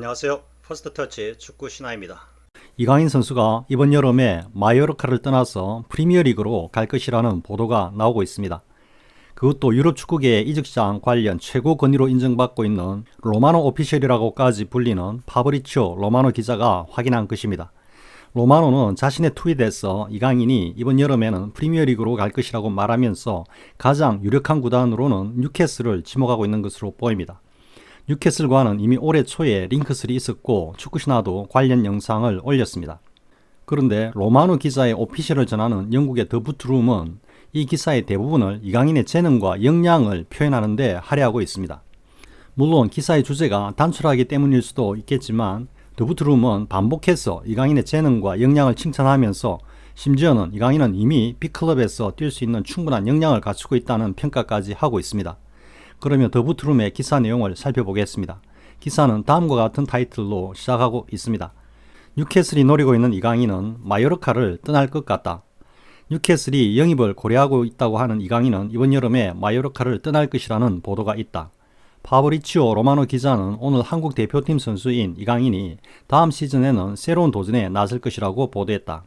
안녕하세요. 퍼스트 터치 축구 신화입니다. 이강인 선수가 이번 여름에 마요르카를 떠나서 프리미어리그로 갈 것이라는 보도가 나오고 있습니다. 그것도 유럽 축구계의 이적장 관련 최고 권위로 인정받고 있는 로마노 오피셜이라고까지 불리는 파브리치오 로마노 기자가 확인한 것입니다. 로마노는 자신의 트윗에서 이강인이 이번 여름에는 프리미어리그로 갈 것이라고 말하면서 가장 유력한 구단으로는 뉴캐슬을 지목하고 있는 것으로 보입니다. 뉴캐슬과는 이미 올해 초에 링크슬이 있었고 축구신화도 관련 영상을 올렸습니다. 그런데 로마노 기자의 오피셜을 전하는 영국의 더 부트룸은 이 기사의 대부분을 이강인의 재능과 역량을 표현하는 데 할애하고 있습니다. 물론 기사의 주제가 단출하기 때문일 수도 있겠지만 더 부트룸은 반복해서 이강인의 재능과 역량을 칭찬하면서 심지어는 이강인은 이미 B클럽에서 뛸 수 있는 충분한 역량을 갖추고 있다는 평가까지 하고 있습니다. 그러면 더 부트룸의 기사 내용을 살펴보겠습니다. 기사는 다음과 같은 타이틀로 시작하고 있습니다. 뉴캐슬이 노리고 있는 이강인은 마요르카를 떠날 것 같다. 뉴캐슬이 영입을 고려하고 있다고 하는 이강인은 이번 여름에 마요르카를 떠날 것이라는 보도가 있다. 파브리치오 로마노 기자는 오늘 한국 대표팀 선수인 이강인이 다음 시즌에는 새로운 도전에 나설 것이라고 보도했다.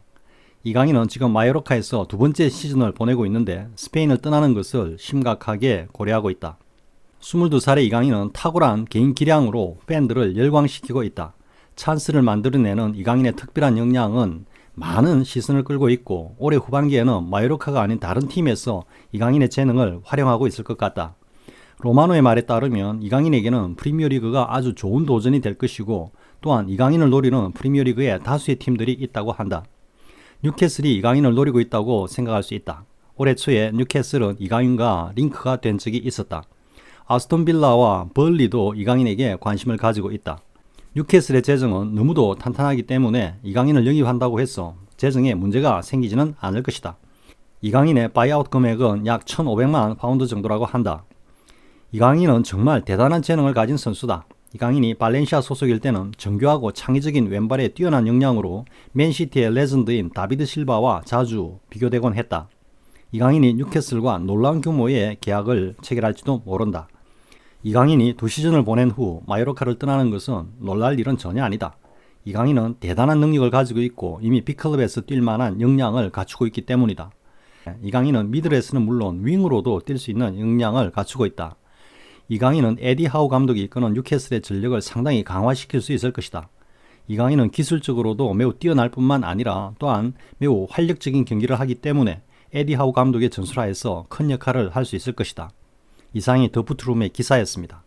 이강인은 지금 마요르카에서 두 번째 시즌을 보내고 있는데 스페인을 떠나는 것을 심각하게 고려하고 있다. 22살의 이강인은 탁월한 개인 기량으로 팬들을 열광시키고 있다. 찬스를 만들어내는 이강인의 특별한 역량은 많은 시선을 끌고 있고 올해 후반기에는 마요르카가 아닌 다른 팀에서 이강인의 재능을 활용하고 있을 것 같다. 로마노의 말에 따르면 이강인에게는 프리미어리그가 아주 좋은 도전이 될 것이고 또한 이강인을 노리는 프리미어리그에 다수의 팀들이 있다고 한다. 뉴캐슬이 이강인을 노리고 있다고 생각할 수 있다. 올해 초에 뉴캐슬은 이강인과 링크가 된 적이 있었다. 아스톤 빌라와 벌리도 이강인에게 관심을 가지고 있다. 뉴캐슬의 재정은 너무도 탄탄하기 때문에 이강인을 영입한다고 해서 재정에 문제가 생기지는 않을 것이다. 이강인의 바이아웃 금액은 약 1,500만 파운드 정도라고 한다. 이강인은 정말 대단한 재능을 가진 선수다. 이강인이 발렌시아 소속일 때는 정교하고 창의적인 왼발에 뛰어난 역량으로 맨시티의 레전드인 다비드 실바와 자주 비교되곤 했다. 이강인이 뉴캐슬과 놀라운 규모의 계약을 체결할지도 모른다. 이강인이 두 시즌을 보낸 후 마요르카를 떠나는 것은 놀랄 일은 전혀 아니다. 이강인은 대단한 능력을 가지고 있고 이미 B클럽에서 뛸 만한 역량을 갖추고 있기 때문이다. 이강인은 미들에서는 물론 윙으로도 뛸 수 있는 역량을 갖추고 있다. 이강인은 에디 하우 감독이 이끄는 뉴캐슬의 전력을 상당히 강화시킬 수 있을 것이다. 이강인은 기술적으로도 매우 뛰어날 뿐만 아니라 또한 매우 활력적인 경기를 하기 때문에 에디 하우 감독의 전술하에서 큰 역할을 할 수 있을 것이다. 이상이 더부트룸의 기사였습니다.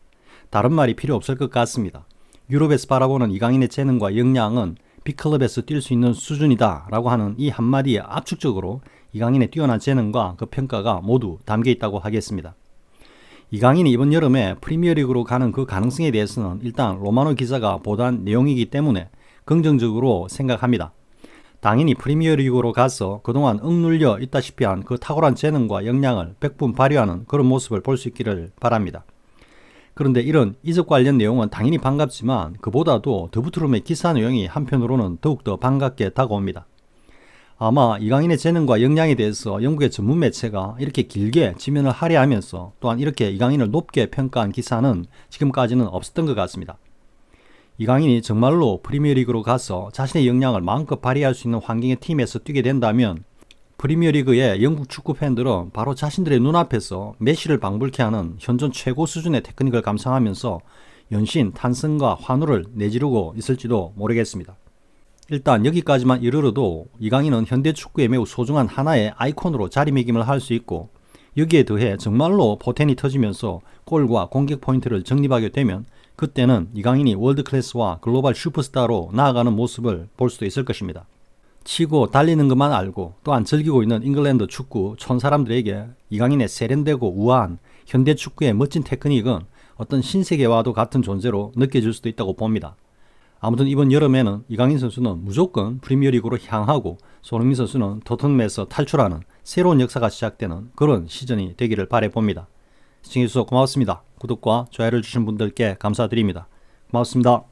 다른 말이 필요 없을 것 같습니다. 유럽에서 바라보는 이강인의 재능과 역량은 B클럽에서 뛸 수 있는 수준이다 라고 하는 이 한마디에 압축적으로 이강인의 뛰어난 재능과 그 평가가 모두 담겨 있다고 하겠습니다. 이강인이 이번 여름에 프리미어리그로 가는 그 가능성에 대해서는 일단 로마노 기자가 보도한 내용이기 때문에 긍정적으로 생각합니다. 당연히 프리미어리그로 가서 그동안 억눌려 있다시피 한 그 탁월한 재능과 역량을 백분 발휘하는 그런 모습을 볼 수 있기를 바랍니다. 그런데 이런 이적 관련 내용은 당연히 반갑지만 그보다도 더부트룸의 기사 내용이 한편으로는 더욱더 반갑게 다가옵니다. 아마 이강인의 재능과 역량에 대해서 영국의 전문 매체가 이렇게 길게 지면을 할애하면서 또한 이렇게 이강인을 높게 평가한 기사는 지금까지는 없었던 것 같습니다. 이강인이 정말로 프리미어리그로 가서 자신의 역량을 마음껏 발휘할 수 있는 환경의 팀에서 뛰게 된다면 프리미어리그의 영국 축구 팬들은 바로 자신들의 눈앞에서 메시를 방불케 하는 현존 최고 수준의 테크닉을 감상하면서 연신 탄성과 환호를 내지르고 있을지도 모르겠습니다. 일단 여기까지만 이르러도 이강인은 현대 축구의 매우 소중한 하나의 아이콘으로 자리매김을 할 수 있고 여기에 더해 정말로 포텐이 터지면서 골과 공격 포인트를 정립하게 되면 그때는 이강인이 월드 클래스와 글로벌 슈퍼스타로 나아가는 모습을 볼 수도 있을 것입니다. 치고 달리는 것만 알고 또한 즐기고 있는 잉글랜드 축구 촌 사람들에게 이강인의 세련되고 우아한 현대 축구의 멋진 테크닉은 어떤 신세계와도 같은 존재로 느껴질 수도 있다고 봅니다. 아무튼 이번 여름에는 이강인 선수는 무조건 프리미어리그로 향하고 손흥민 선수는 토트넘에서 탈출하는 새로운 역사가 시작되는 그런 시즌이 되기를 바래봅니다. 시청해주셔서 고맙습니다. 구독과 좋아요를 주신 분들께 감사드립니다. 고맙습니다.